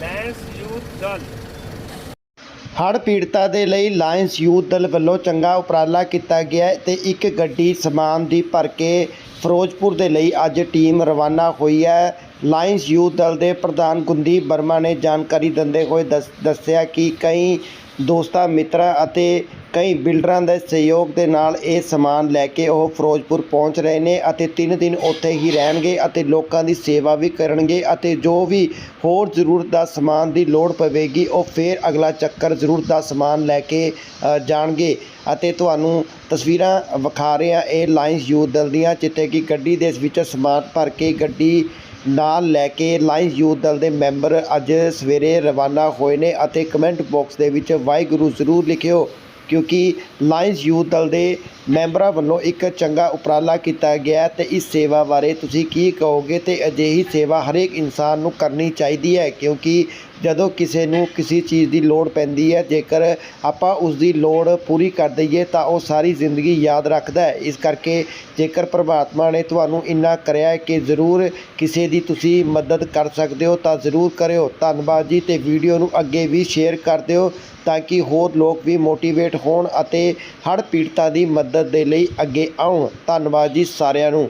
Lens youth Dal ਹੜ੍ਹ ਪੀੜਤਾਂ ਦੇ ਲਈ ਲਾਇੰਸ ਯੂਥ ਦਲ ਵੱਲੋਂ ਚੰਗਾ ਉਪਰਾਲਾ ਕੀਤਾ ਗਿਆ ਹੈ ਤੇ ਇੱਕ ਗੱਡੀ ਸਮਾਨ ਦੀ ਭਰ ਕੇ ਫਿਰੋਜ਼ਪੁਰ ਦੇ ਲਈ ਅੱਜ ਟੀਮ ਰਵਾਨਾ ਹੋਈ ਹੈ। ਲਾਇੰਸ ਯੂਥ ਦਲ ਦੇ ਪ੍ਰਧਾਨ ਗੁੰਦੀਪ ਵਰਮਾ ਨੇ ਜਾਣਕਾਰੀ ਦਿੰਦੇ ਹੋਏ ਦੱਸ- ਦੱਸਿਆ ਕਿ ਕਈ ਦੋਸਤਾਂ, ਮਿੱਤਰਾਂ ਅਤੇ ਕਈ ਬਿਲਡਰਾਂ ਦੇ ਸਹਿਯੋਗ ਦੇ ਨਾਲ ਇਹ ਸਮਾਨ ਲੈ ਕੇ ਉਹ ਫਿਰੋਜ਼ਪੁਰ ਪਹੁੰਚ ਰਹੇ ਨੇ ਅਤੇ 3 ਦਿਨ ਉੱਥੇ ਹੀ ਰਹਿਣਗੇ ਅਤੇ ਲੋਕਾਂ ਦੀ ਸੇਵਾ ਵੀ ਕਰਨਗੇ ਅਤੇ ਜੋ ਵੀ ਹੋਰ ਜ਼ਰੂਰਤ ਦਾ ਸਮਾਨ ਦੀ ਲੋੜ ਪਵੇਗੀ, ਉਹ ਫਿਰ ਅਗਲਾ ਚੱਕਰ ਜ਼ਰੂਰਤ ਦਾ ਸਮਾਨ ਲੈ ਕੇ ਜਾਣਗੇ। ਅਤੇ ਤੁਹਾਨੂੰ ਤਸਵੀਰਾਂ ਵਿਖਾ ਰਹੇ ਹਾਂ ਇਹ ਲਾਇੰਸ ਯੂਥ ਦਲ ਦੀਆਂ, ਜਿੱਥੇ ਕਿ ਗੱਡੀ ਦੇ ਵਿੱਚ ਸਮਾਨ ਭਰ ਕੇ ਗੱਡੀ ਨਾਲ ਲੈ ਕੇ ਲਾਇੰਸ ਯੂਥ ਦਲ ਦੇ ਮੈਂਬਰ ਅੱਜ ਸਵੇਰੇ ਰਵਾਨਾ ਹੋਏ ਨੇ ਅਤੇ ਕਮੈਂਟ ਬਾਕਸ ਦੇ ਵਿੱਚ ਵਾਹਿਗੁਰੂ ਜ਼ਰੂਰ ਲਿਖਿਓ। ਕਿਉਂਕਿ ਲਾਇੰਸ ਯੂਥ ਦਲ ਦੇ ਮੈਂਬਰਾਂ ਵੱਲੋਂ ਇੱਕ ਚੰਗਾ ਉਪਰਾਲਾ ਕੀਤਾ ਗਿਆ ਹੈ ਤੇ ਇਸ ਸੇਵਾ ਬਾਰੇ ਤੁਸੀਂ ਕੀ ਕਹੋਗੇ ਤੇ ਅਜਿਹੀ ਸੇਵਾ ਹਰੇਕ ਇਨਸਾਨ ਨੂੰ ਕਰਨੀ ਚਾਹੀਦੀ ਹੈ, ਕਿਉਂਕਿ ਜਦੋਂ ਕਿਸੇ ਨੂੰ ਕਿਸੇ ਚੀਜ਼ ਦੀ ਲੋੜ ਪੈਂਦੀ ਹੈ, ਜੇਕਰ ਆਪਾਂ ਉਸ ਦੀ ਲੋੜ ਪੂਰੀ ਕਰ ਦਈਏ ਤਾਂ ਉਹ ਸਾਰੀ ਜ਼ਿੰਦਗੀ ਯਾਦ ਰੱਖਦਾ ਹੈ। ਇਸ ਕਰਕੇ ਜੇਕਰ ਪ੍ਰਮਾਤਮਾ ਨੇ ਤੁਹਾਨੂੰ ਇੰਨਾ ਕਰਿਆ ਕਿ ਜ਼ਰੂਰ ਕਿਸੇ ਦੀ ਤੁਸੀਂ ਮਦਦ ਕਰ ਸਕਦੇ ਹੋ ਤਾਂ ਜ਼ਰੂਰ ਕਰਿਓ। ਧੰਨਵਾਦ ਜੀ ਤੇ ਵੀਡੀਓ ਨੂੰ ਅੱਗੇ ਵੀ ਸ਼ੇਅਰ ਕਰ ਦਿਓ। ਤਾਂ ਕਿ ਹੋਰ ਲੋਕ ਵੀ ਮੋਟੀਵੇਟ ਹੋਣ ਅਤੇ ਹੜ੍ਹ ਪੀੜਤਾਂ ਦੀ ਮਦਦ ਦੇ ਲਈ ਅੱਗੇ ਆਉਣ। ਧੰਨਵਾਦ ਜੀ ਸਾਰਿਆਂ ਨੂੰ।